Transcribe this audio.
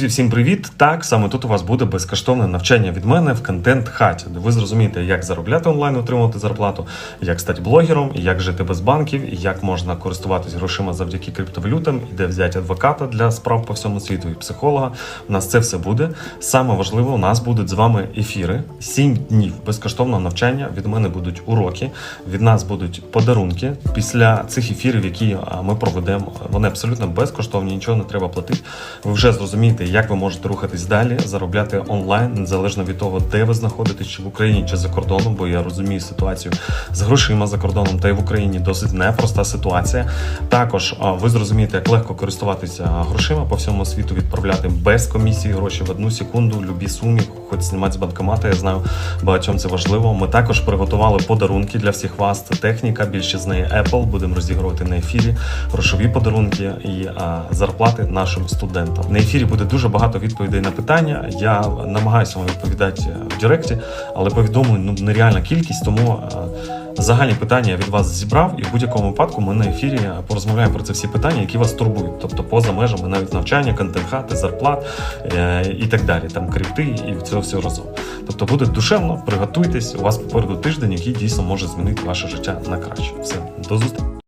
Друзі, всім привіт! Так, саме тут у вас буде безкоштовне навчання від мене в контент хаті, ви зрозумієте, як заробляти онлайн, отримувати зарплату, як стати блогером, як жити без банків, як можна користуватись грошима завдяки криптовалютам, і де взяти адвоката для справ по всьому світу і психолога. У нас це все буде. Саме важливе, у нас будуть з вами ефіри, 7 днів безкоштовного навчання. Від мене будуть уроки, від нас будуть подарунки. Після цих ефірів, які ми проведемо, вони абсолютно безкоштовні, нічого не треба платити. Ви вже зрозумієте, як ви можете рухатись далі, заробляти онлайн, незалежно від того, де ви знаходитесь, чи в Україні, чи за кордоном, бо я розумію ситуацію з грошима за кордоном, та й в Україні досить непроста ситуація. Також ви зрозумієте, як легко користуватися грошима по всьому світу, відправляти без комісії гроші в одну секунду, любі сумі, хоч знімати з банкомата. Я знаю, багатьом це важливо. Ми також приготували подарунки для всіх вас. Це техніка, більше з неї Apple. Будемо розігрувати на ефірі грошові подарунки і зарплати нашим студентам. На ефірі буде дуже багато відповідей на питання. Я намагаюся вам відповідати в Директі, але повідомлень ну нереальна кількість, тому. Загальні питання я від вас зібрав, і в будь-якому випадку ми на ефірі порозмовляємо про це всі питання, які вас турбують, тобто поза межами навіть навчання, контент-хати, зарплат е, і так далі, там крипти і цього всього разом. Тобто буде душевно, приготуйтесь. У вас попереду тиждень, який дійсно може змінити ваше життя на краще. Все, до зустрічі.